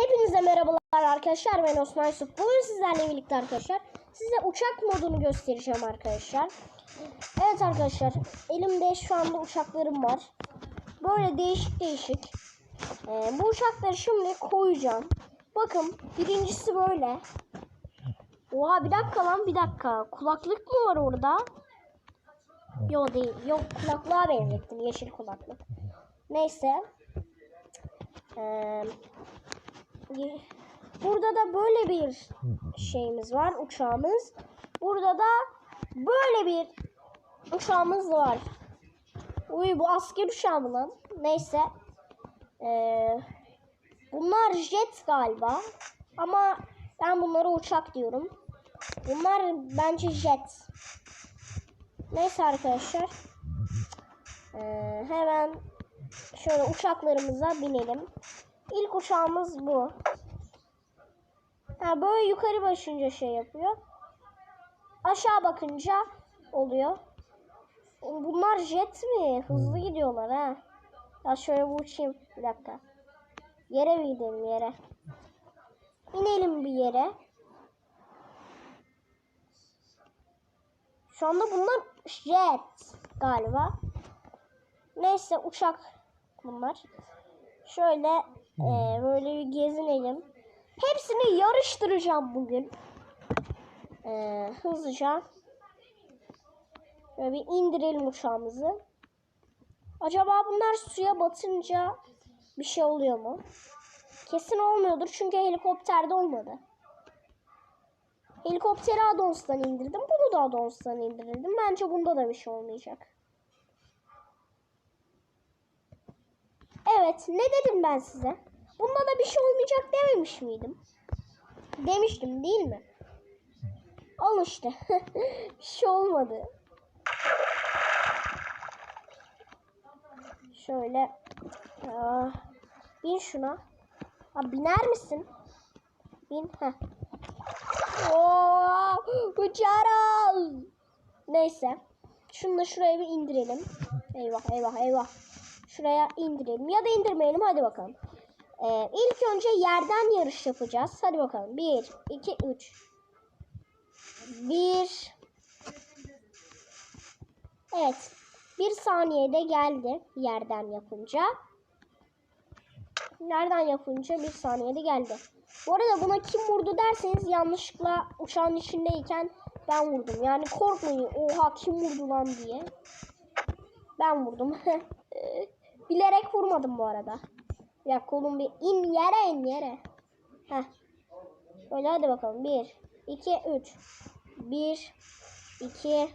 Hepinize merhabalar arkadaşlar. Ben Osman Yusuf. Bugün sizlerle birlikte arkadaşlar size uçak modunu göstereceğim arkadaşlar. Evet arkadaşlar elimde şu anda uçaklarım var. Böyle değişik değişik. Ee, bu uçakları şimdi koyacağım. Bakın birincisi böyle. Oha bir dakika lan bir dakika. Kulaklık mı var orada? Yok değil. Yok kulaklığa benzettim. Yeşil kulaklık. Neyse. Ee, burada da böyle bir şeyimiz var. Uçağımız. Burada da böyle bir uçağımız var. Uy bu asker uçağı mı lan? Neyse. Ee, bunlar jet galiba. Ama ben bunlara uçak diyorum. Bunlar bence jet. Neyse arkadaşlar. Ee, hemen şöyle uçaklarımıza binelim. İlk uçağımız bu. Ha, böyle yukarı başınca şey yapıyor. Aşağı bakınca oluyor. Bunlar jet mi? Hızlı gidiyorlar ha. Ya şöyle bir uçayım. Bir dakika. Yere mi gidelim yere? İnelim bir yere. Şu anda bunlar jet galiba. Neyse uçak bunlar. Şöyle e, böyle bir gezinelim. Hepsini yarıştıracağım bugün. E, hızlıca. Böyle bir indirelim uçağımızı. Acaba bunlar suya batınca bir şey oluyor mu? Kesin olmuyordur çünkü helikopterde olmadı. Helikopteri Adons'tan indirdim. Bunu da Adons'tan indirdim. Bence bunda da bir şey olmayacak. Evet ne dedim ben size? Bunda da bir şey olmayacak dememiş miydim? Demiştim değil mi? Al işte. bir şey olmadı. Şöyle. Aa, bin şuna. Ha, biner misin? Bin. Heh. Oo. Neyse. Şunu da şuraya bir indirelim. Eyvah eyvah eyvah. Şuraya indirelim. Ya da indirmeyelim. Hadi bakalım. Ee, ilk önce yerden yarış yapacağız. Hadi bakalım. 1, 2, 3. 1. Evet. Bir saniyede geldi yerden yapınca. Nereden yapınca bir saniyede geldi. Bu arada buna kim vurdu derseniz yanlışlıkla uçağın içindeyken ben vurdum. Yani korkmayın oha kim vurdu lan diye. Ben vurdum. Bilerek vurmadım bu arada. Ya kolum bir in yere in yere. Heh. Böyle hadi bakalım. 1, 2, 3. 1, 2.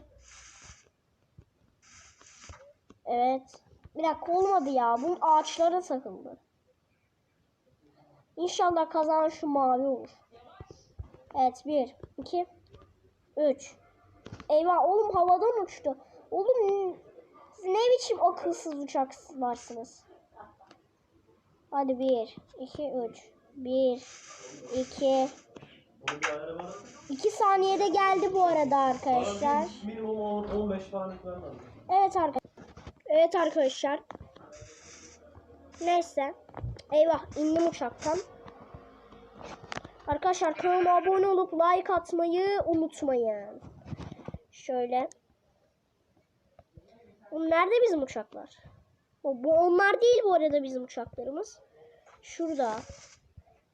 Evet. Bir dakika olmadı ya. Bu ağaçlara takıldı. İnşallah kazanan şu mavi olur. Evet 1, 2, 3. Eyvah oğlum havadan uçtu. Oğlum ne biçim akılsız uçaklarsınız? Hadi 1, 2, 3. 1, 2. 2 saniyede geldi bu arada arkadaşlar. Minimum 10 15 falan ekran lazım. Evet arkadaşlar. Evet arkadaşlar. Neyse. Eyvah indim uçaktan. Arkadaşlar kanalıma abone olup like atmayı unutmayın. Şöyle. Bu nerede bizim uçaklar? O, bu onlar değil bu arada bizim uçaklarımız. Şurada.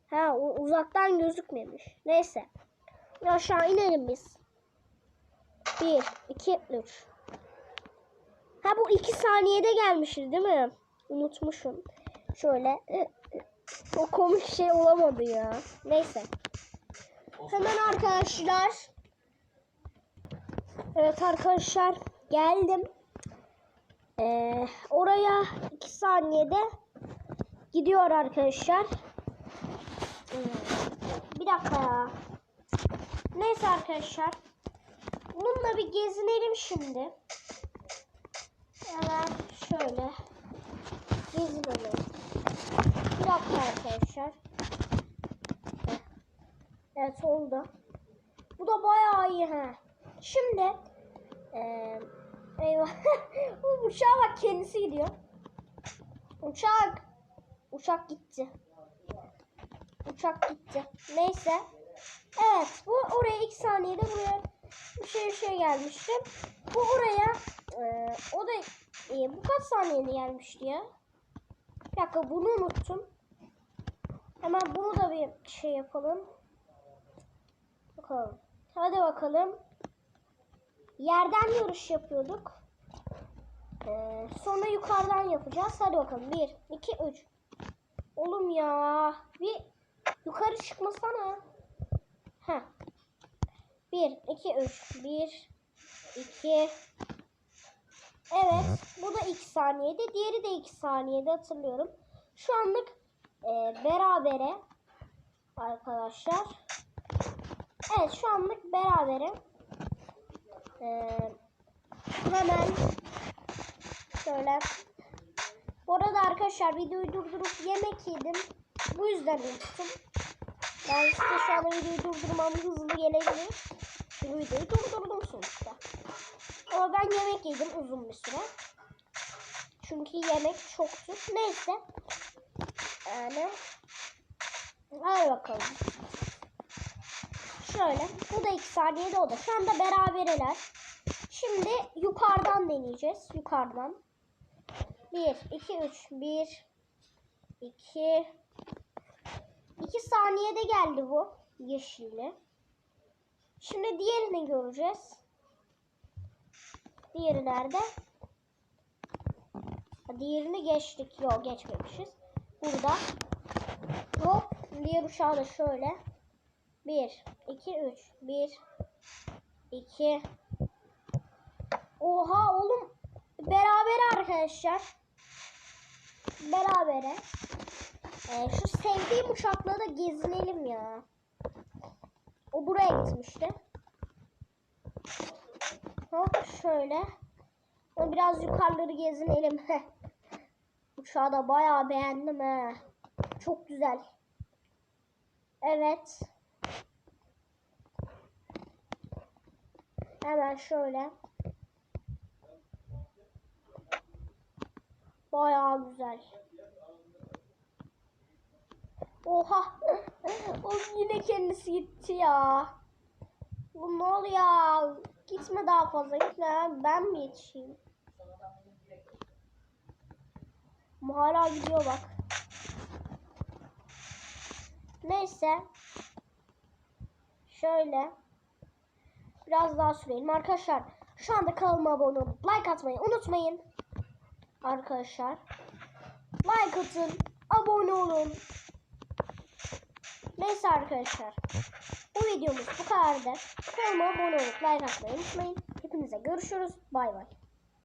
Ha uzaktan gözükmemiş. Neyse. Bir aşağı inelim biz. 1, 2, 3. Ha bu 2 saniyede gelmişiz değil mi? Unutmuşum. Şöyle. O komik şey olamadı ya. Neyse. Hemen arkadaşlar. Evet arkadaşlar. Geldim. Ee, oraya 2 saniyede gidiyor arkadaşlar. Ee, bir dakika ya. Neyse arkadaşlar. Bununla bir gezinelim şimdi. Hemen şöyle gezinelim. Bir dakika arkadaşlar. Evet oldu. Bu da bayağı iyi ha. Şimdi eee eyvah. Bu uçağa bak kendisi gidiyor. Uçak. Uçak gitti. Uçak gitti. Neyse. Evet bu oraya 2 saniyede buraya bir şey bir şey gelmişti. Bu oraya e, o da e, bu kaç saniyede gelmişti ya? Bir dakika bunu unuttum. Hemen bunu da bir şey yapalım. Bakalım. Hadi bakalım. Yerden yarış yapıyorduk. Ee, sonra yukarıdan yapacağız. Hadi bakalım. 1, 2, 3. Oğlum ya. Bir yukarı çıkmasana. Heh. 1, 2, 3. 1, 2. Evet. Bu da 2 saniyede. Diğeri de 2 saniyede hatırlıyorum. Şu anlık e, berabere arkadaşlar. Evet şu anlık berabere. Ee, hemen şöyle. Arada arkadaşlar videoyu durdurup yemek yedim. Bu yüzden unuttum. Ben size şu anda videoyu durdurmam hızlı gelebilir. Çünkü videoyu durdurdum sonuçta. Ama ben yemek yedim uzun bir süre. Çünkü yemek çoktu. Neyse. Yani. Hadi bakalım. Şöyle. Bu da 2 saniyede o da. Şu anda berabereler. Şimdi yukarıdan deneyeceğiz. Yukarıdan. 1, 2, 3. 1, 2. 2 saniyede geldi bu. Yeşilli. Şimdi diğerini göreceğiz. Diğeri nerede? Diğerini geçtik. Yok geçmemişiz. Burada. Hop. Diğer uçağı da şöyle. 1, 2, 3. 1, 2. Oha oğlum. Beraber arkadaşlar. Berabere. Ee, şu sevdiğim uçakla da gezinelim ya. O buraya gitmişti. Hop şöyle. O biraz yukarıları gezinelim. Uçağı da bayağı beğendim he. Çok güzel. Evet. Hemen şöyle. Bayağı güzel. Oha. o yine kendisi gitti ya. Bu ne oluyor? Gitme daha fazla gitme. Ben mi yetişeyim? Bu hala gidiyor bak. Neyse. Şöyle. Biraz daha sürelim. Arkadaşlar şu anda kanalıma abone olup like atmayı unutmayın. Arkadaşlar. Like atın. Abone olun. Neyse arkadaşlar. Bu videomuz bu kadardı. Kanalıma abone olup like atmayı unutmayın. Hepinize görüşürüz. Bay bay.